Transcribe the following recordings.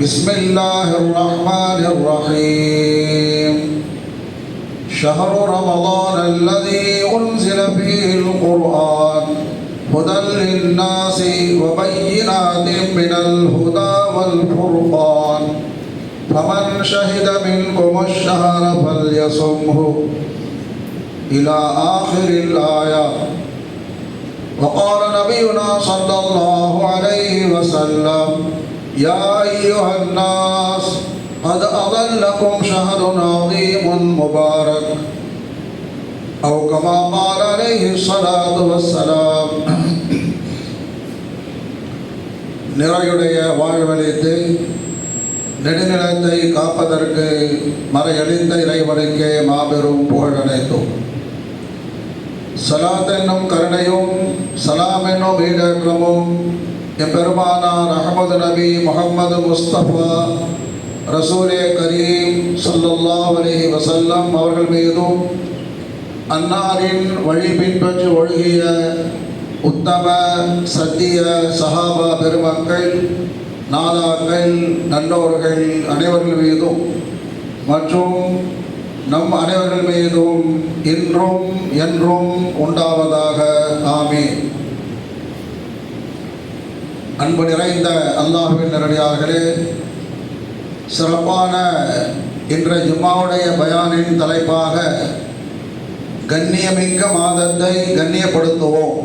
بسم الله الرحمن الرحيم. شهر رمضان الذي أنزل فيه القرآن. هدى للناس وبينات من الهدى والفرقان. فمن شهد منكم الشهر فليصمه إلى آخر الآية. وقال نبينا صلى الله عليه وسلم يا أيها الناس قد أضلكم شهر عظيم مبارك أو كما قال عليه الصلاة والسلام நிறையுடைய வாழ்வழித்து நெடுநிலத்தை காப்பதற்கு மறையழிந்த இறைவனுக்கே மாபெரும் புகழ் அனைத்தும் சலாத் என்னும் கருணையும் சலாம் என்னும் ஈடேற்றமும் எம்பெருமானார் அகமது நபி முகமது முஸ்தபா ரசூலே கரீம் சல்லல்லா அலைஹி வசல்லம் அவர்கள் மீதும் அன்னாரின் வழி பின்பற்றி ஒழுகிய உத்தம சத்திய சஹாபா பெருமக்கள் நாதாக்கள் நல்லோர்கள் அனைவர்கள் மீதும் மற்றும் நம் அனைவர்கள் மீதும் இன்றும் என்றும் உண்டாவதாக. ஆமே அன்பு நிறைந்த அல்லாஹுவின் நேரடியார்களே சிறப்பான இன்றைய ஜும்மாவுடைய பயானின் தலைப்பாக கண்ணியமிக்க மாதத்தை கண்ணியப்படுத்துவோம்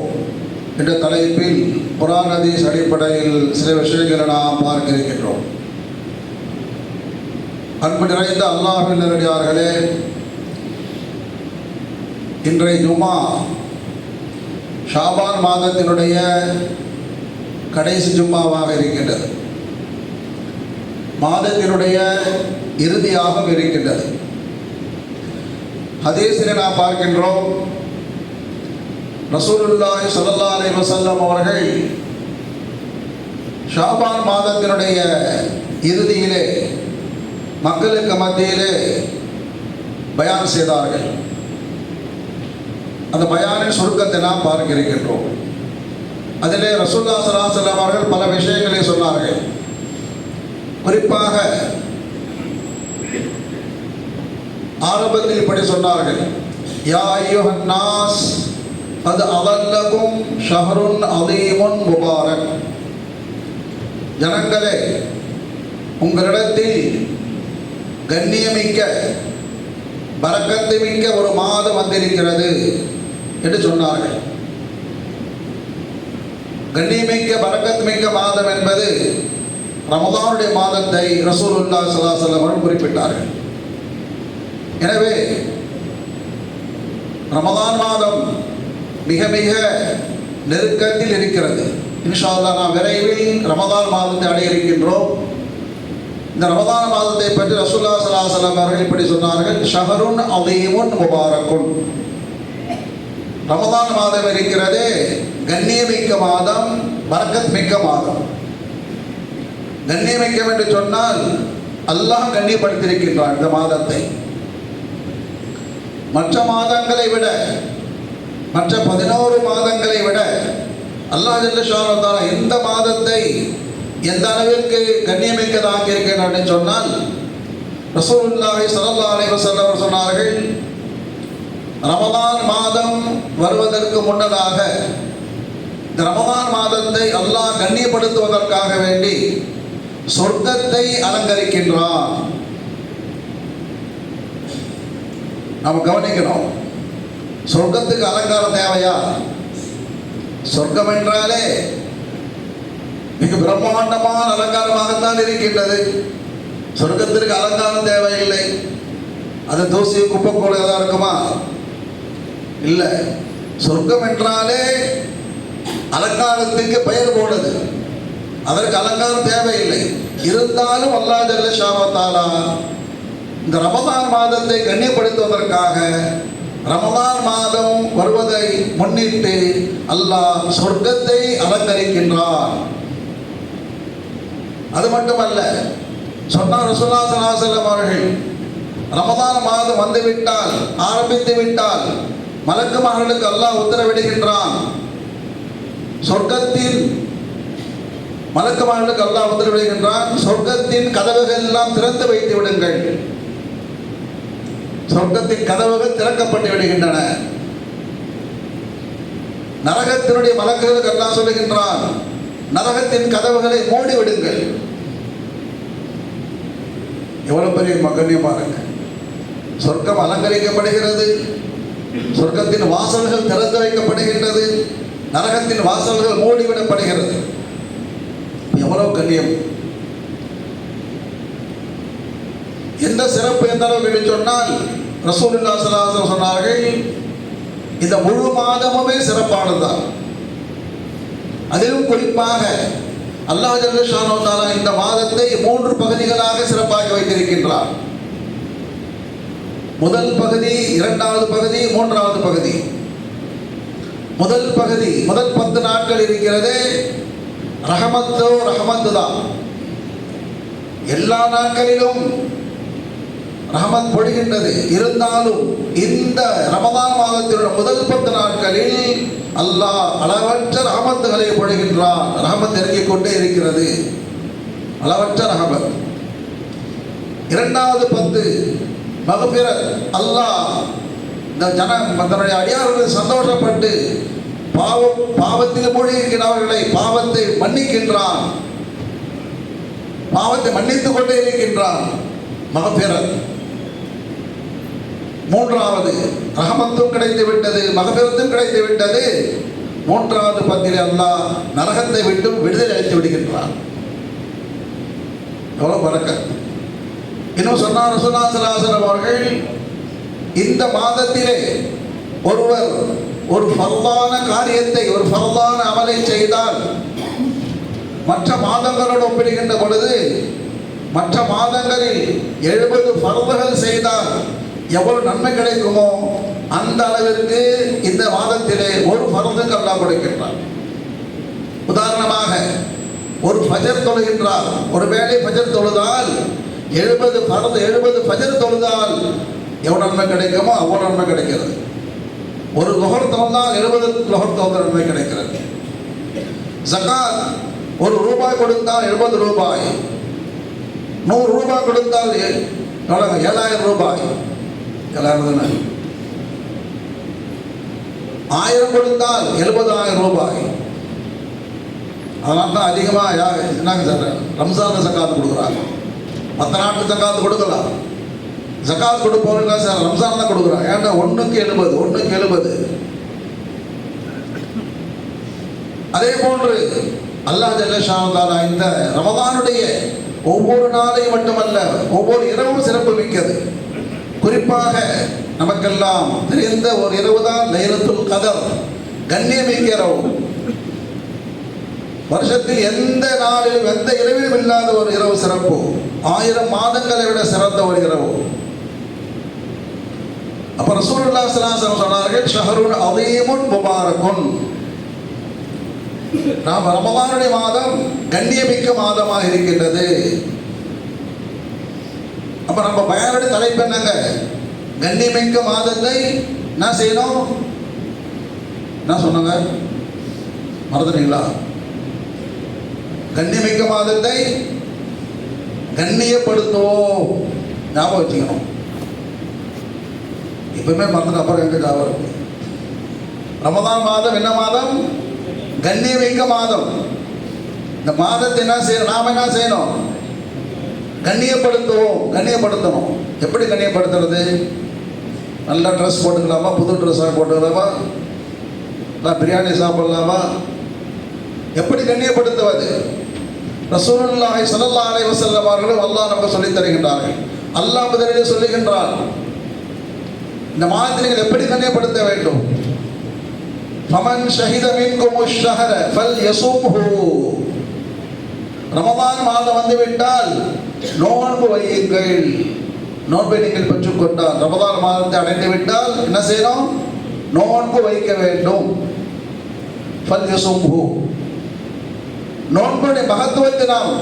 என்ற தலைப்பில் குரான் ஹதீஸ் அடிப்படையில் சில விஷயங்களை நாம் பார்க்க இருக்கின்றோம் அன்பு நிறைந்த அல்லாஹின் நேரடியார்களே இன்றைய ஜுமா ஷாபான் மாதத்தினுடைய கடைசி ஜும்மாவாக இருக்கின்றது. மாதத்தினுடைய இறுதியாகவும் இருக்கின்றது. ஹதீஸில் நாம் பார்க்கின்றோம் ரசூலுல்லாய் சல்லா அலி வசல்லம் அவர்கள் ஷாபான் மாதத்தினுடைய இறுதியிலே மக்களுக்கு மத்தியிலே பயான் செய்தார்கள். அந்த பயானின் சுருக்கத்தை நாம் பார்க்க இருக்கின்றோம். அதிலே ரசுல்லா சலாசல்லாம் அவர்கள் பல விஷயங்களை சொன்னார்கள். குறிப்பாக ஆரம்பத்தில் இப்படி சொன்னார்கள். யா ஐயுஹன் நாஸ் அது அவல்லகும் ஷஹருன் அதீமுன் முபாரக். ஜனங்களே உங்களிடத்தில் கண்ணியமிக்க பறக்கத்து மிக்க ஒரு மாதம் வந்திருக்கிறது என்று சொன்னார்கள். கண்ணியமிக்க பரக்கத் மிக்க மாதம் என்பது ரமதானுடைய மாதத்தை ரசூலுல்லா சலாசலம் அவர்கள் குறிப்பிட்டார்கள். எனவே ரமதான் மாதம் மிக மிக நெருக்கத்தில் இருக்கிறது. இன்ஷா அல்லா நாம் விரைவில் ரமதான் மாதத்தை அடைய இருக்கின்றோம் இந்த ரமதான் மாதத்தை பற்றி ரசூல்லா சலாசலம் அவர்கள் இப்படி சொன்னார்கள் ஷஹருன் அதீமுன் முபாரக்குன். ரமதான் மாதம் இருக்கிறது. கண்ணியமிக்க மாதம் பரக்கத் மிக்க மாதம். கண்ணியமிக்கம் என்று சொன்னால் அல்லாஹ் கண்ணியப்படுத்தியிருக்கின்றான் இந்த மாதத்தை. மற்ற மாதங்களை விட மற்ற பதினோரு மாதங்களை விட அல்லாஹ் ஜல்லஷான இந்த மாதத்தை எந்த அளவிற்கு கண்ணியமிக்கதாக இருக்கின்றான் சொன்னால் ரசூல்லாஹி ஸல்லல்லாஹு அலைஹி சொன்னார்கள் ரமதான் மாதம் வருவதற்கு முன்னதாக இந்த ரமதான் மாதத்தை அல்லாஹ் கண்ணியப்படுத்துவதற்காக வேண்டி சொர்க்கத்தை அலங்கரிக்கின்றான். நாம் கவனிக்கணும் சொர்க்கத்துக்கு அலங்காரம் தேவையா? சொர்க்கம் என்றாலே மிக பிரம்மாண்டமான அலங்காரமாகத்தான் இருக்கின்றது. சொர்க்கத்திற்கு அலங்காரம் தேவையில்லை. அது தூசி குப்பை கூட இருக்குமா? இல்லை. சொர்க்கம் என்றாலே அலங்காரத்துக்கு பெயர் போனது அதற்கு அலங்காரம் தேவையில்லை. இருந்தாலும் வல்லாஜல்ல ஜல்ல ஷாவத்தாலா இந்த ரமதான் மாதத்தை கண்ணியப்படுத்துவதற்காக ரமதான் மாதம் வருவதை முன்னிட்டு அல்லாஹ் சொர்க்கத்தை அலங்கரிக்கின்றார். அது மட்டுமல்ல சொன்னார் ரசூல்லா அவர்கள் ரமதான் மாதம் வந்துவிட்டால் ஆரம்பித்து விட்டால் மலக்குமார்களுக்கு அல்லாஹ் உத்தரவிடுகின்றான். சொர்க்கத்தின் மலக்குமார்களுக்கு அல்லாஹ் உத்தரவிடுகின்றான். சொர்க்கத்தின் கதவுகள் எல்லாம் திறந்து வைத்து விடுங்கள். சொர்க்கத்தின் கதவுகள் திறக்கப்பட்டு விடுகின்றன. நரகத்தினுடைய மலக்குகளுக்கு அல்லாஹ் சொல்லுகின்றான் நரகத்தின் கதவுகளை மூடி விடுங்கள். எவ்வளவு பெரிய மகனியம் பாருங்க. சொர்க்கம் அலங்கரிக்கப்படுகிறது. சொர்க்கத்தின் வாசல்கள் திறந்து வைக்கப்படுகின்றது நரகத்தின் வாசல்கள் மூடிவிடப்படுகிறது. எவ்வளவு கண்ணியம். எந்த சிறப்பு எந்த அளவுக்கு என்று சொன்னால் ரசூலுல்லா சலாசன் சொன்னார்கள் இந்த முழு மாதமுமே சிறப்பானதுதான். அதிலும் குறிப்பாக அல்லாஹ் ஜல்லஷானோ தாலா இந்த மாதத்தை மூன்று பகுதிகளாக சிறப்பாக வைத்திருக்கின்றார் முதல் பகுதி இரண்டாவது பகுதி மூன்றாவது பகுதி. முதல் பகுதி முதல் பத்து நாட்கள் இருக்கிறது. ரஹமத்தோ ரஹமத்து தான். எல்லா நாட்களிலும் ரஹமத் பொழிகின்றது. இருந்தாலும் இந்த ரமதான் மாதத்திலுள்ள முதல் பத்து நாட்களில் அல்லாஹ் அளவற்ற ரஹமத்துகளை பொழிகின்றான். ரஹமத் இறங்கிக் கொண்டே இருக்கிறது. அளவற்ற ரஹமத். இரண்டாவது பத்து மகபிரத் அல்லாஹ் இந்த ஜன தன்னுடைய அடியார்கள் சந்தோஷப்பட்டு பாவம் பாவத்தில் மூழ்கியிருக்கிறவர்களை பாவத்தை மன்னிக்கின்றான் பாவத்தை மன்னித்துக் கொண்டே இருக்கின்றான் மகப்பேரன் மூன்றாவது ரகமத்தும் கிடைத்து விட்டது மகபிரத்தும் கிடைத்து விட்டது. மூன்றாவது பத்திலே அல்லாஹ் நரகத்தை விட்டும் விடுதலை அளித்து விடுகின்றான் எவ்வளவு பறக்க. இன்னும் சொன்னார் ரசூலாசலாசலம் அவர்கள் இந்த மாதத்திலே ஒருவர் ஒரு ஃபர்தான காரியத்தை ஒரு பல்லான அமலை செய்தால் மற்ற மாதங்களோடு ஒப்பிடுகின்ற பொழுது மற்ற மாதங்களில் எழுபது ஃபர்துகள் செய்தால் எவ்வளவு நன்மை கிடைக்குமோ அந்த அளவிற்கு இந்த மாதத்திலே ஒரு ஃபர்துக்கு அல்லாஹ் கொடுக்கின்றார் உதாரணமாக ஒரு பஜர் தொழுகின்றார் ஒரு வேளை தொழுதால் எழுபது பரது எழுபது பஜர் தொழுதால் எவ்வளோ நன்மை கிடைக்குமோ அவ்வளோ நன்மை கிடைக்கிறது. ஒரு லொகர் தொழுதால் எழுபது லொகர் தொழுத நன்மை கிடைக்கிறது. ஜகாத் ஒரு ரூபாய் கொடுத்தால் எழுபது ரூபாய். நூறு ரூபாய் கொடுத்தால் ஏழாயிரம் ரூபாய். ஏழாயிரம் தானே? ஆயிரம் கொடுத்தால் எழுபதாயிரம் ரூபாய். அதனால தான் அதிகமாக யா என்னங்க சார் ரம்ஜான் சக்காத்து கொடுக்குறாங்க. மற்ற நாட்டு ஜக்காத்து கொடுக்கலாம் ஜக்காத் கொடுப்பவங்க சார் ரம்ஜான் தான் கொடுக்குறான். ஏன்னா ஒன்றுக்கு எழுபது ஒன்றுக்கு எழுபது? அதே போன்று அல்லாஹ் ஜல்லஷாவதாலா இந்த ரமதானுடைய ஒவ்வொரு நாளையும் மட்டுமல்ல ஒவ்வொரு இரவும் சிறப்பு மிக்கது. குறிப்பாக நமக்கெல்லாம் தெரிந்த ஒரு இரவு தான் லைலத்துல் கதர் கண்ணியமிக்க இரவு வருஷத்தில் எந்த நாளிலும் எந்த இரவிலும் இல்லாத ஒரு இரவு சிறப்பு. ஆயிரம் மாதங்களை விட சிறந்த ஒரு இரவு அப்ப ரசூலுல்லாஹி ஸல்லல்லாஹு சொன்னார்கள் ஷஹருன் அதீமுன் முபாரக்குன் நாம் ரமதானுடைய மாதம் கண்ணியமிக்க மாதமாக இருக்கின்றது. அப்ப நம்ம பயனுடைய தலைப்பு என்னங்க? கண்ணியமிக்க மாதத்தை என்ன செய்யணும்? என்ன சொன்னாங்க? மறந்துட்டீங்களா? கண்ணியமிக்க மாதத்தை கண்ணியப்படுத்துவோம். ஞாபகம் வச்சுக்கணும். எப்பவுமே மறந்துட்டு அப்புறம் எங்க ஞாபகம் இருக்கு? ரமதான் மாதம் என்ன மாதம்? கண்ணியமிக்க மாதம். இந்த மாதத்தை என்ன செய்யணும்? நாம என்ன செய்யணும்? கண்ணியப்படுத்துவோம். கண்ணியப்படுத்தணும். எப்படி கண்ணியப்படுத்துறது? நல்ல ட்ரெஸ் போட்டுக்கலாமா? புது ட்ரெஸ்ஸாக போட்டுக்கலாமா? நான் பிரியாணி சாப்பிடலாமா? எப்படி கண்ணியப்படுத்துவது? ரசூலுல்லாஹி ஸல்லல்லாஹு அலைஹி வஸல்லம் அவர்களும் அல்லாஹ் நமக்கு சொல்லித் தருகின்றார்கள். அல்லாஹ் முதலிலே சொல்லுகின்றார் இந்த மாதத்தை நீங்கள் எப்படி கண்ணியப்படுத்த வேண்டும்? ஃபமன் ஷஹித மின்கும் ஷஹர ஃபல் யசும்ஹு ரமதான் மாதம் வந்துவிட்டால் நோன்பு வையுங்கள். நோன்பை நீங்கள் பெற்றுக்கொண்டால் ரமதான் மாதத்தை அடைந்து விட்டால் என்ன செய்யணும்? நோன்பு வைக்க வேண்டும். ஃபல் ஃபல்யசும்ஹு. நோன்புடைய மகத்துவத்தை நாம்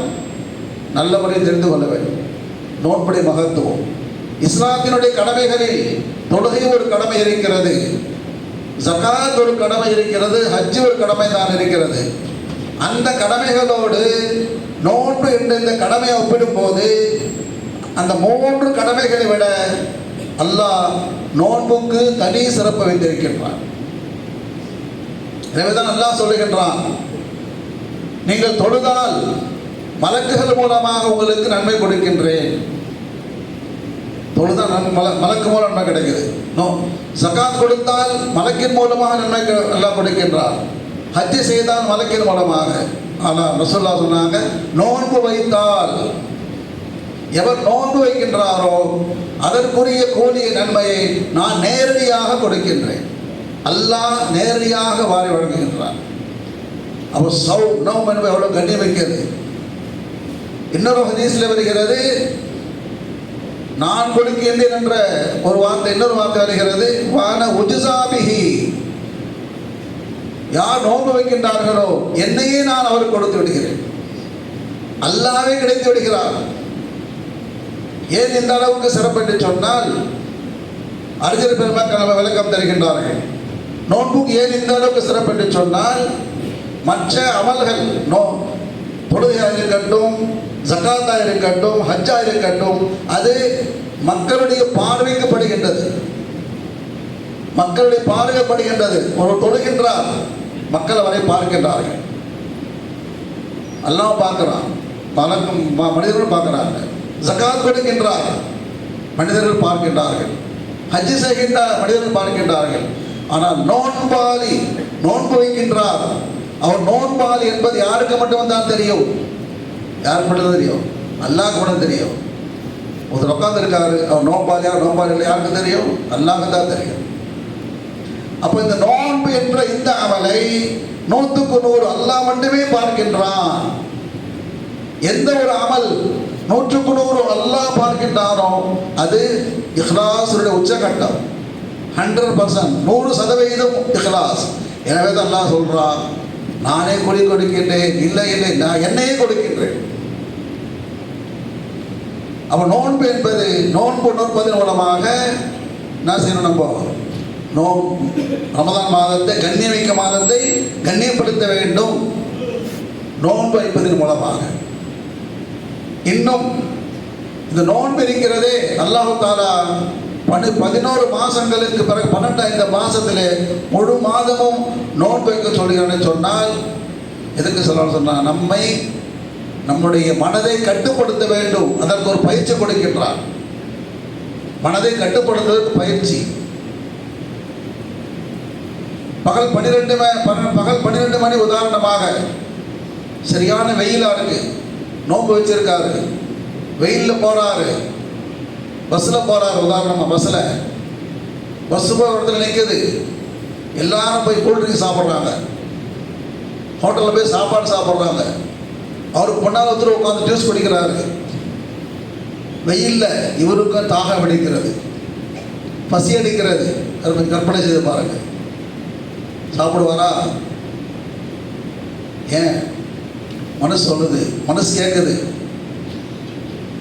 நல்ல முறையில் தெரிந்து கொள்ள வேண்டும். நோன்புடைய மகத்துவம். இஸ்லாத்தினுடைய கடமைகளில் தொழுகை ஒரு கடமை இருக்கிறது. ஜகாத் ஒரு கடமை இருக்கிறது. ஹஜ் ஒரு கடமை தான் இருக்கிறது. அந்த கடமைகளோடு நோன்பு என்ற இந்த கடமையை ஒப்பிடும்போது அந்த மூன்று கடமைகளை விட அல்லாஹ் நோன்புக்கு தனி சிறப்பு வைத்திருக்கின்றான். எனவேதான் அல்லாஹ் சொல்லுகின்றான் நீங்கள் தொழுதால் மலக்குகள் மூலமாக உங்களுக்கு நன்மை கொடுக்கின்றேன். தொழுதா மல மலக்கு மூலம் நன்மை கிடைக்குது. நோ சகாத் கொடுத்தால் மலக்கின் மூலமாக நன்மை க- கொடுக்கின்றார். ஹஜ்ஜி செய்தால் மலக்கின் மூலமாக. ஆனால் ரசோல்லா சொன்னாங்க நோன்பு வைத்தால் எவர் நோன்பு வைக்கின்றாரோ அதற்குரிய கூலிய நன்மையை நான் நேரடியாக கொடுக்கின்றேன். அல்லாஹ் நேரடியாக வாரி வழங்குகின்றான். அப்போ சௌ நோம் என்பது எவ்வளோ கண்ணியம் வைக்கிறது. இன்னொரு ஹதீஸில் வருகிறது நான் கொடுக்கின்றேன் என்ற ஒரு வார்த்தை இன்னொரு வார்த்தை வருகிறது வான உஜுசாபிஹி யார் நோன்பு வைக்கின்றார்களோ என்னையே நான் அவருக்கு கொடுத்து விடுகிறேன். அல்லாவே கிடைத்து விடுகிறார். ஏன் இந்த அளவுக்கு சிறப்பு என்று சொன்னால் அறிஞர் பெருமக்கள் விளக்கம் தருகின்றார்கள். நோன்புக்கு ஏன் இந்த அளவுக்கு சிறப்பு என்று சொன்னால் மற்ற அமல்கள் நோ. தொழுகையாக இருக்கட்டும் ஜக்காத்தா இருக்கட்டும் ஹஜ்ஜா இருக்கட்டும் அது மக்களுடைய பார்வைக்கப்படுகின்றது. மக்களுடைய பார்வைப்படுகின்றது ஒரு தொழுகின்றார் மக்கள் அவரை பார்க்கின்றார்கள். எல்லாம் பார்க்கிறான். பல மனிதர்கள் பார்க்கிறாங்க ஜகாத் கொடுக்கின்றார் மனிதர்கள் பார்க்கின்றார்கள். ஹஜ்ஜி செய்கின்ற மனிதர்கள் பார்க்கின்றார்கள். ஆனால் நோன்பாளி நோன்பு வைக்கின்றார். அவர் நோன்பால் என்பது யாருக்கு மட்டும்தான் தெரியும்? யாருக்கு மட்டும் தெரியும்? அல்லாஹ்க்கு மட்டும் தெரியும். ஒருத்தர் உட்கார்ந்து இருக்காரு அவர் யார் நோன்பால் இல்லை யாருக்கு தெரியும்? அல்லாஹ் தான் தெரியும். அப்போ இந்த நோன்பு என்ற இந்த அமலை நூற்றுக்கு நூறு அல்லாஹ் மட்டுமே பார்க்கின்றான். எந்த ஒரு அமல் நூற்றுக்கு நூறு அல்லாஹ் பார்க்கின்றாரோ அது இஹ்லாசுடைய உச்சகட்டம். ஹண்ட்ரட் பர்சன்ட் நூறு சதவீதம் இஹ்லாஸ். எனவே தான் அல்லாஹ் சொல்கிறான் நானே கொடி கொடுக்கின்றேன் இல்லை இல்லை நான் என்னையே கொடுக்கின்றேன். அப்போ நோன்பு என்பது நோன்பு நோற்பதன் மூலமாக என்ன செய்யணும் நம்ம? நோ ரமதான் மாதத்தை கண்ணியமிக்க மாதத்தை கண்ணியப்படுத்த வேண்டும். நோன்பு வைப்பதன் மூலமாக. இன்னும் இந்த நோன்பு இருக்கிறதே அல்லாஹு தாலா பனி பதினோரு மாதங்களுக்கு பிறகு பன்னெண்டாம் மாதத்திலே முழு மாதமும் நோன்பு வைக்க சொல்கிறேன்னு சொன்னால் எதுக்கு சொல்லணும் சொன்னால் நம்மை நம்முடைய மனதை கட்டுப்படுத்த வேண்டும். அதற்கு ஒரு பயிற்சி கொடுக்கின்றார். மனதை கட்டுப்படுத்துவதற்கு பயிற்சி. பகல் பன்னிரெண்டு ம- பகல் பன்னிரெண்டு மணி உதாரணமாக சரியான வெயிலாக இருக்கு. நோன்பு வச்சிருக்காரு. வெயிலில் போறாரு. பஸ்ஸில் போறாரு உதாரணமா பஸ்ஸில் பஸ் போய் ஒரு இடத்துல நிற்குது எல்லாரும் போய் கூல்ட்ரிங்க் சாப்பிட்றாங்க. ஹோட்டலில் போய் சாப்பாடு சாப்பிட்றாங்க. அவருக்கு பொண்ணால் ஒருத்தர் உட்காந்து ஜூஸ் குடிக்கிறாரு. வெயிலில் இவருக்கும் தாகம் அடிக்கிறது. பசி அடிக்கிறது. அது கொஞ்சம் கற்பனை செய்து பாருங்க. சாப்பிடுவாரா? ஏன்? மனசு சொல்லுது. மனசு கேட்குது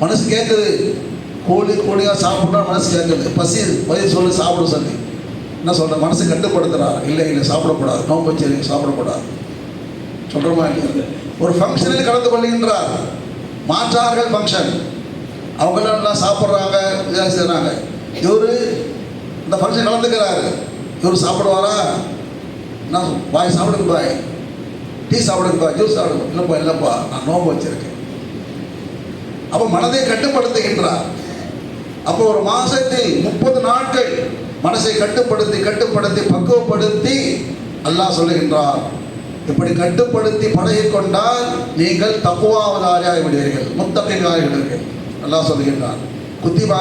மனசு கேட்குது கோழி கோழியாக சாப்பிட்டா மனசு கேட்குது பசி வயிறு சொல்லி சாப்பிட சொல்லி. என்ன சொல்கிற மனசு கட்டுப்படுத்துகிறார் இல்லை இல்லை சாப்பிடக்கூடாது. நோம்பு வச்சு சாப்பிடக்கூடாது. சொல்கிறோமா இல்லையா ஒரு ஃபங்க்ஷனில் கலந்து கொள்கின்றார். மாற்றார்கள் ஃபங்க்ஷன் அவங்களாம் நல்லா சாப்பிட்றாங்க இதாக செய்கிறாங்க இவர் இந்த ஃபங்க்ஷன் கலந்துக்கிறாரு. இவர் சாப்பிடுவாரா? நான் பாய் சாப்பிடுங்க பாய். டீ சாப்பிடுங்க பாய். ஜூஸ் சாப்பிடுங்க. இல்லைப்பா இல்லைப்பா நான் நோம்பு வச்சுருக்கேன். அப்போ மனதை கட்டுப்படுத்துகின்றார். அப்போ ஒரு மாசத்தில் முப்பது நாட்கள் மனசை கட்டுப்படுத்தி கட்டுப்படுத்தி பக்குவப்படுத்தி அல்லாஹ் சொல்லுகின்றார். இப்படி கட்டுப்படுத்தி பழகிக் கொண்டால் நீங்கள் தப்புவாவதாரியாகி விடுவீர்கள் முத்தகையாகி விடுவீர்கள். அல்லாஹ் சொல்லுகின்றார். குத்திப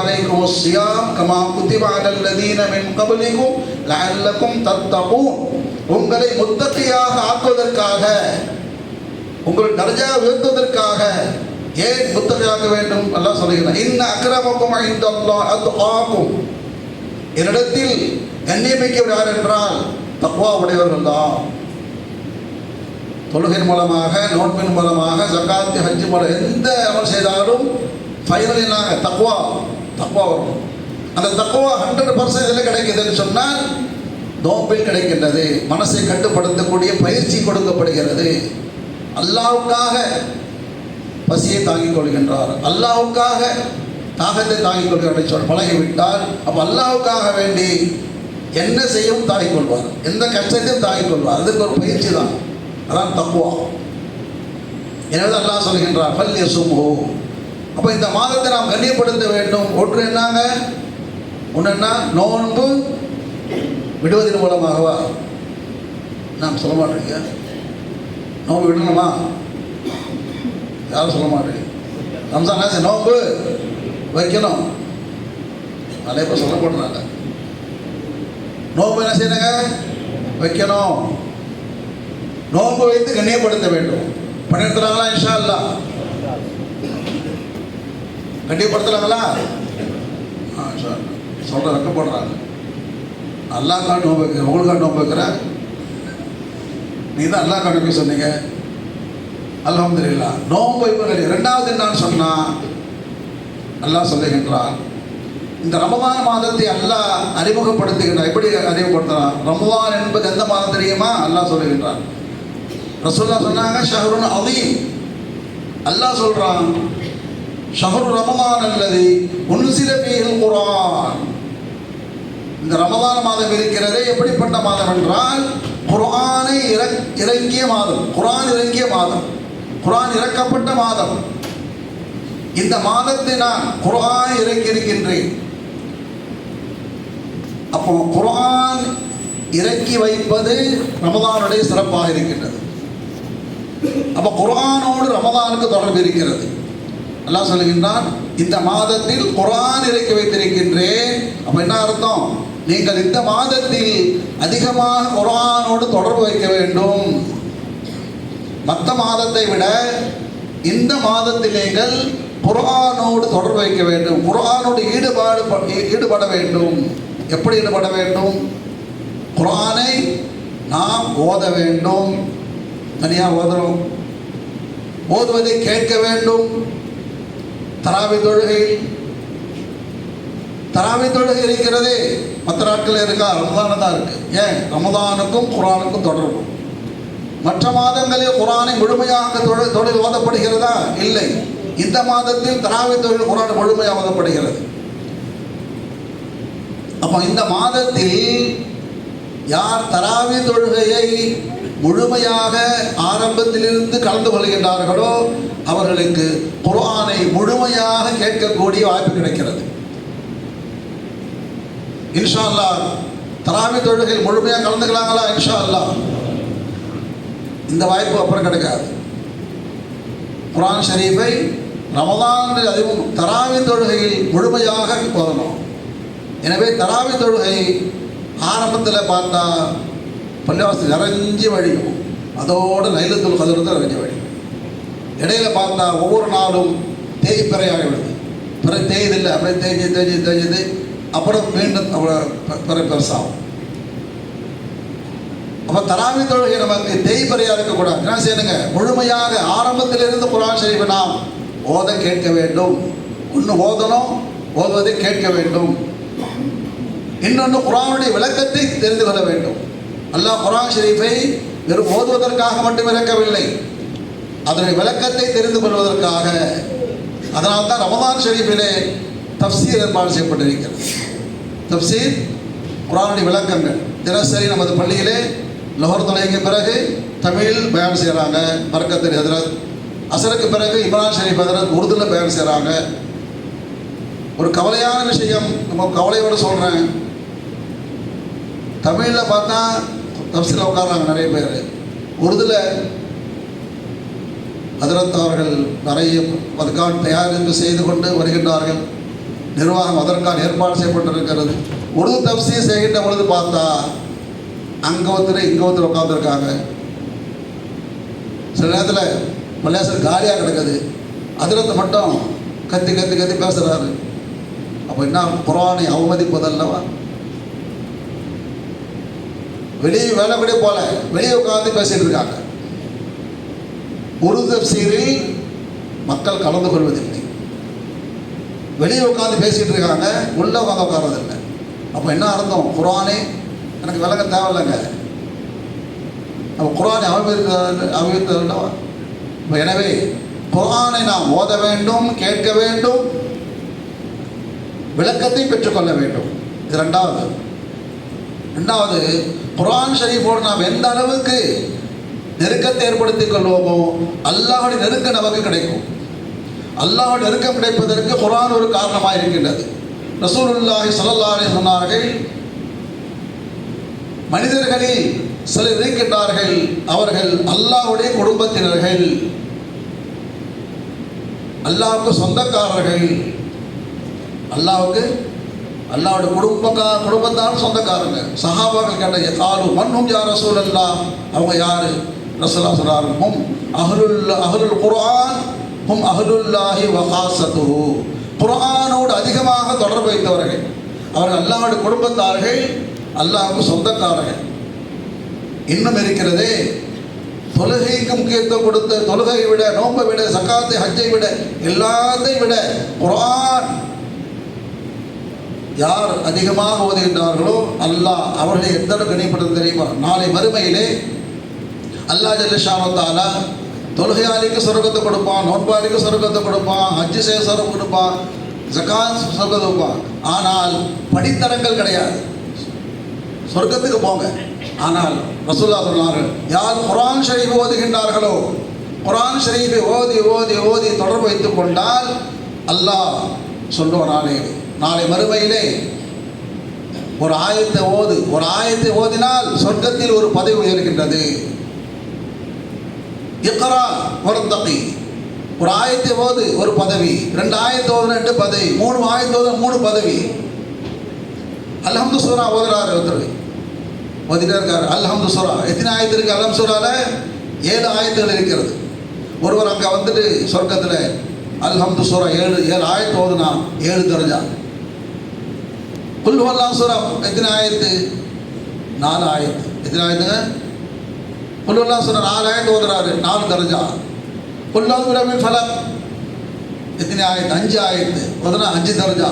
சியாம் கமா குத்திப அலல் லதீன மின் உங்களை முத்தகையாக ஆக்குவதற்காக உங்கள் தர்ஜா உயர்த்துவதற்காக ஏன் புத்தகையாக வேண்டும் எல்லாம் சொல்லுகிறார் இன்ன அக்கிரமக்கும் ஐந்து அது ஆகும் என்னிடத்தில் கண்ணியமிக்க யார் என்றால் தக்குவா உடையவர்கள் தான் தொழுகின் மூலமாக நோட்பின் மூலமாக சக்காத்தி ஹஜ்ஜு மூலம் எந்த அமல் செய்தாலும் ஃபைனலி தக்குவா தக்குவா வரும். அந்த தக்குவா ஹண்ட்ரட் பர்சன்ட் இதில் கிடைக்குதுன்னு சொன்னால் நோம்பில் கிடைக்கின்றது மனசை கட்டுப்படுத்தக்கூடிய பயிற்சி கொடுக்கப்படுகிறது. அல்லாவுக்காக பசியை தாங்கிக் கொள்கின்றார். அல்லாவுக்காக தாகத்தை தாங்கிக் கொள்கிறார் சொல் பழகிவிட்டால் அப்போ அல்லாவுக்காக வேண்டி என்ன செய்யவும் தாங்கிக் கொள்வார். எந்த கஷ்டத்தையும் தாங்கிக் கொள்வார். அதுக்கு ஒரு பயிற்சி தான். அதான் தப்புவா எனவே அல்லாஹ் சொல்கின்றார் பல் யசுமோ அப்போ இந்த மாதத்தை நாம் கண்ணியப்படுத்த வேண்டும். ஒன்று என்னங்க? ஒன்று என்ன? நோன்பு விடுவதன் மூலமாகவா? நாம் சொல்ல மாட்டேங்க நோன்பு விடணுமா? யாரும் சொல்ல மாட்டேன். ரம்ஜான் காசு நோம்பு வைக்கணும். நிறைய பேர் சொல்ல போடுறாங்க நோன்பு என்ன செய்யணுங்க? வைக்கணும். நோன்பு வைத்து கண்ணியப்படுத்த வேண்டும். பண்ணிடுறாங்களா இன்ஷா இல்லா கண்டிப்படுத்துறாங்களா ஆ சொல்ற ரெக்க போடுறாங்க. அல்லா காட்டு நோன்பு வைக்கிறேன் உங்களுக்கு நோம்பு வைக்கிறேன் நீ தான் அல்லா காட்டு சொன்னீங்க. அல்ஹம்துலில்லா. நோன்பு வைப்பது ரெண்டாவது என்னன்னு சொன்னால் அல்லாஹ் சொல்லுகின்றான் இந்த ரமவான மாதத்தை அல்லாஹ் அறிமுகப்படுத்துகின்றான். எப்படி அறிமுகப்படுத்துகிறான் ரமவான் என்பது எந்த மாதம் தெரியுமா? அல்லாஹ் சொல்லுகின்றான். ரசோல்லா சொன்னாங்க ஷஹருன் அதீம் அல்லாஹ் சொல்றான் ஷஹரு ரமவான் அல்லது உன்சில ஃபீஹில் குரான் இந்த ரமதான் மாதம் இருக்கிறதே எப்படிப்பட்ட மாதம் என்றால் குரானை இறக் இறங்கிய மாதம் குரான் இறங்கிய மாதம். குரான் இறக்கப்பட்ட மாதம். இந்த மாதத்தை நான் குரான் இறக்கி இருக்கின்றேன். அப்போ குரான் இறக்கி வைப்பது ரமதானுடைய சிறப்பாக இருக்கின்றது. அப்போ குரானோடு ரமதானுக்கு தொடர்பு இருக்கிறது. அல்லாஹ் சொல்லுகின்றான் இந்த மாதத்தில் குரான் இறக்கி வைத்திருக்கின்றேன். அப்போ என்ன அர்த்தம்? நீங்கள் இந்த மாதத்தில் அதிகமாக குரானோடு தொடர்பு வைக்க வேண்டும். மற்ற மாதத்தை விட இந்த மாதத்தில் நீங்கள் குர்ஆனோடு தொடர்பு வைக்க வேண்டும். குரானோடு ஈடுபாடு ஈடுபட வேண்டும். எப்படி ஈடுபட வேண்டும்? குரானை நாம் ஓத வேண்டும். தனியாக ஓதுறோம். ஓதுவதை கேட்க வேண்டும். தராவி தொழுகை தராவி தொழுகை இருக்கிறதே. மற்ற நாட்கள் இருக்கா? ரமதான தான் இருக்கு. ஏன்? ரமதானுக்கும் குரானுக்கும் தொடர்பு. மற்ற மாதங்களில் குரானை முழுமையாக தொழில் தொழில் ஓதப்படுகிறதா? இல்லை. இந்த மாதத்தில் தராவி தொழில் குரான் முழுமையாக ஓதப்படுகிறது. அப்போ இந்த மாதத்தில் யார் தராவி தொழுகையை முழுமையாக ஆரம்பத்திலிருந்து கலந்து கொள்கின்றார்களோ அவர்களுக்கு குர்ஆனை முழுமையாக கேட்கக்கூடிய வாய்ப்பு கிடைக்கிறது. இன்ஷா அல்லாஹ் தராவி தொழுகை முழுமையாக கலந்துக்கலாங்களா? இன்ஷா அல்லாஹ். இந்த வாய்ப்பு அப்புறம் கிடைக்காது. குரான் ஷரீஃபை ரமதான் அதுவும் தராவி தொழுகையில் முழுமையாக ஓதணும் எனவே தராவி தொழுகை ஆரம்பத்தில் பார்த்தா பள்ளிவாசல் நிறைஞ்சி வழியும். அதோடு லைலத்துல் கதிரத்தில் தான் நிறைஞ்சு வழியும். இடையில பார்த்தா ஒவ்வொரு நாளும் தேய்பிறையாக விடுது பிறகு தேய்தில்லை அப்படியே தேய்ச்சி தேய்ச்சி தேய்ச்சது அப்புறம் மீண்டும் அவ்வளோ பிற பெருசாகும். அப்போ தராவி தொழுகை நமக்கு தேய்பிறையாக இருக்கக்கூடாது. என்ன செய்யணுங்க? முழுமையாக ஆரம்பத்திலிருந்து குரான் ஷரீஃபை நாம் ஓத கேட்க வேண்டும். ஒன்று ஓதணும் ஓதுவதை கேட்க வேண்டும். இன்னொன்று குரானுடைய விளக்கத்தை தெரிந்து கொள்ள வேண்டும். அல்லாஹ் குரான் ஷரீஃபை வெறும் ஓதுவதற்காக மட்டும் இறக்கவில்லை. அதனுடைய விளக்கத்தை தெரிந்து கொள்வதற்காக. அதனால் தான் ரமதான் ஷரீஃபிலே தப்சீர் ஏற்பாடு செய்யப்பட்டிருக்கிறது. தப்சீர் குரானுடைய விளக்கங்கள். தினசரி நமது பள்ளியிலே லோகர் தொலைக்கு பிறகு தமிழ் பயன் செய்கிறாங்க. பரக்கத்தில் ஹதரத் அசருக்கு பிறகு இம்ரான் ஷரீப் ஹதரத் உருதுல பயன் செய்கிறாங்க. ஒரு கவலையான விஷயம். நம்ம கவலையோடு சொல்கிறேன் தமிழில் பார்த்தா தப்சில் உட்கார்றாங்க நிறைய பேர். உருதுல ஹதரத் அவர்கள் நிறைய அதுக்கான தயாரிப்பு செய்து கொண்டு வருகின்றார்கள். நிர்வாகம் அதற்கான ஏற்பாடு செய்யப்பட்டிருக்கிறது. உருது தப்சி செய்கின்ற பொழுது பார்த்தா அங்கே ஒருத்தர் இங்கே ஒருத்தர் உட்காந்துருக்காங்க சில நேரத்தில் மலையாசல் காலியாக கிடக்குது. அதிரத்தை மட்டும் கத்தி கத்தி கத்தி பேசுகிறாரு அப்போ என்ன குரானை அவமதிப்பதல்லவா? வெளியே வேலை கூட போல. வெளியே உட்காந்து பேசிட்டு இருக்காங்க. ஒரு தப்சீரில் மக்கள் கலந்து கொள்வதில்லை. வெளியே உட்காந்து பேசிட்டு இருக்காங்க. உள்ள உட்காந்து உட்காரதில்லை அப்போ என்ன அர்த்தம்? குரானே எனக்கு விளங்க தேவையில்லைங்க. நம்ம குரானை அவமதித்த அவமதித்தல்லவா இப்போ எனவே குரானை நாம் ஓத வேண்டும் கேட்க வேண்டும் விளக்கத்தை பெற்றுக்கொள்ள வேண்டும். இது ரெண்டாவது. ரெண்டாவது குரான் ஷரீஃபோடு நாம் எந்த அளவுக்கு நெருக்கத்தை ஏற்படுத்திக் கொள்வோமோ அல்லாஹுடைய நெருக்கம் நமக்கு கிடைக்கும். அல்லாஹுடைய நெருக்கம் கிடைப்பதற்கு குரான் ஒரு காரணமாக இருக்கின்றது ரசூலுல்லாஹி ஸல்லல்லாஹு அலைஹி சொன்னார்கள் மனிதர்களில் சிலர் இருக்கின்றார்கள். அவர்கள் அல்லாவுடைய குடும்பத்தினர்கள். அல்லாவுக்கு சொந்தக்காரர்கள். அல்லாவுக்கு அல்லாவுடைய குடும்பக்கா குடும்பத்தான் சொந்தக்காரங்க. சஹாபாக்கள் கேட்ட காலு மண்ணும் யார் ரசூல் அல்லா அவங்க யாரு? ரசூலா சொல்றாரு ஹும் அஹ்லுல் அஹ்லுல் குர்ஆன் ஹும் அஹ்லுல்லாஹி வகாசத்துஹு குர்ஆனோடு அதிகமாக தொடர்பு வைத்தவர்கள். அவர்கள் அல்லாவுடைய குடும்பத்தார்கள் அல்லாஹ் சொந்தக்காரர்கள். இன்னும் இருக்கிறதே தொழுகைக்கு முக்கியத்துவம் கொடுத்த தொழுகையை விட நோம்பை விட சக்காத்தை ஹஜ்ஜை விட எல்லாத்தையும் விட குரான் யார் அதிகமாக ஓதுகின்றார்களோ அல்லாஹ் அவர்களை எந்த அளவுக்கு கணிப்படுத்த தெரியுமா? நாளை மறுமையிலே அல்லாஹ் ஜல்லஷானத்தாலா தொழுகையாளிக்கு சொர்க்கத்தை கொடுப்பான் நோன்பாளிக்கு சொர்க்கத்தை கொடுப்பான் ஹஜ்ஜு செய்ய சொர்க்கம் கொடுப்பான் ஜகாத் சொர்க்கத்தை கொடுப்பான். ஆனால் படித்தரங்கள் கிடையாது. சொர்க்கத்துக்கு போங்க. ஆனால் ரசூல்லா சொன்னார்கள் யார் குரான் ஷரீஃப் ஓதுகின்றார்களோ குரான் ஷரீஃபை ஓதி ஓதி ஓதி தொடர்பு வைத்துக் கொண்டால் அல்லாஹ் சொல்லுவோம் நாளை நாளை மறுமையிலே ஒரு ஆயத்தை ஓது ஒரு ஆயத்தை ஓதினால் சொர்க்கத்தில் ஒரு பதவி உயர்கின்றது. இக்கரா வரத்தகி ஒரு ஆயத்தை ஓது ஒரு பதவி ரெண்டு ஆயத்தை ஓது ரெண்டு பதவி மூணு ஆயத்தை ஓது மூணு பதவி. அல்ஹம்து சூரா ஓதுறாரு ஒருத்தர். ஓதிட்டே இருக்கார். அல்ஹம்து சுரா. எத்தனை ஆயத்து இருக்கு அல்ஹம் சுரால? ஏழு ஆயத்துகள் இருக்கிறது. ஒருவர் அங்கே வந்துட்டு சொர்க்கத்தில் அல்ஹம்து சுரா ஏழு ஏழு ஆயத்து ஓதுனா ஏழு தரஜா. குல் சுரா. எத்தனை ஆயத்து? நாலு ஆயத்து. எத்தனை ஆயத்துங்க? குல் சுரா நாலு ஆயத்து ஓதுறாரு. நாலு தரஜா. குல்லாது ரபின் எத்தனை ஆயத்து? அஞ்சு ஆயத்து. ஓதுனா அஞ்சு தரஜா.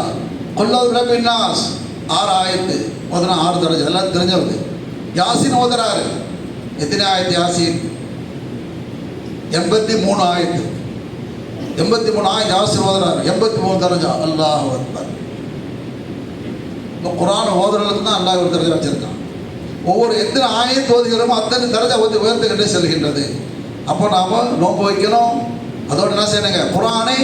குல்லாது ரபின் நாஸ். ஆறு ஆயத்து. ஓதுனா ஆறு தரஜா. எல்லாம் தெரிஞ்சவங்க. யாசின் ஓதுறாரு. எத்தனை ஆயிரத்தி யாசின்? எண்பத்தி மூணு ஆயிரத்து. எண்பத்தி மூணு ஆயிரம் யாசின் ஓதுறாரு. எண்பத்தி மூணு தரஞ்சா அல்லாஹ் அக்பர். இப்போ குரான் ஓதுறதுக்கு தான் அல்லாஹ் ஒரு தரஞ்சா வச்சிருக்கான். ஒவ்வொரு எத்தனை ஆயத்து ஓதுகிறோமோ அத்தனை தரஞ்சா ஓதி உயர்த்துக்கிட்டே செல்கின்றது. அப்போ நாம் நோன்பு வைக்கணும். அதோடு என்ன செய்யணுங்க? குரானை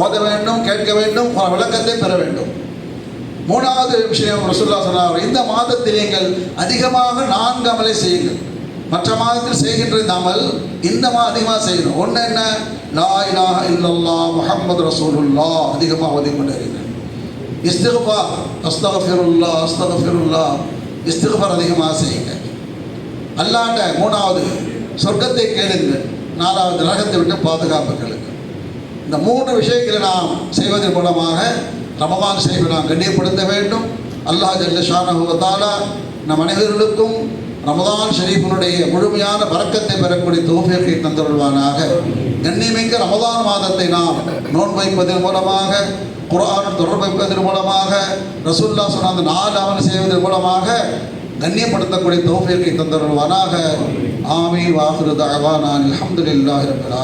ஓத வேண்டும் கேட்க வேண்டும் விளக்கத்தை பெற வேண்டும். மூணாவது விஷயம் ரசுல்லா சொன்னார் இந்த மாதத்தில் நீங்கள் அதிகமாக நான்கு அமலை செய்யுங்கள். மற்ற மாதத்தில் செய்கின்ற இந்த அமல் இந்த மா அதிகமாக செய்யணும். ஒன்று என்ன? லா இலாஹ இல்லல்லா முகமது ரசூலுல்லா அதிகமாக ஓதி கொண்டு இஸ்திகபா அஸ்தகஃபிருல்லா அஸ்தகஃபிருல்லா இஸ்திகுபார் அதிகமாக செய்யுங்க. அல்லாண்ட மூணாவது சொர்க்கத்தை கேளுங்கள். நாலாவது நரகத்தை விட்டு பாதுகாப்பு கேளுங்கள் இந்த மூன்று விஷயங்களை நாம் செய்வதன் மூலமாக ரமதான் செய்வதை நாம் கண்ணியப்படுத்த வேண்டும். அல்லாஹ் ஜல்ல நம் அனைவர்களுக்கும் ரமதான் ஷரீஃபினுடைய முழுமையான பறக்கத்தை பெறக்கூடிய தோஃபியத்தை தந்துள்வானாக கண்ணியமிக்க ரமதான் மாதத்தை நாம் நோன் வைப்பதன் மூலமாக குரான் தொடர்பு வைப்பதன் மூலமாக ரசூல்லா சொன்ன அந்த நாலு அமல் செய்வதன் மூலமாக கண்ணியப்படுத்தக்கூடிய தோஃபியத்தை தந்துள்வானாக ஆமீன் வாஹுரு தகவான் அல்ஹம்துலில்லாஹி ரப்பில்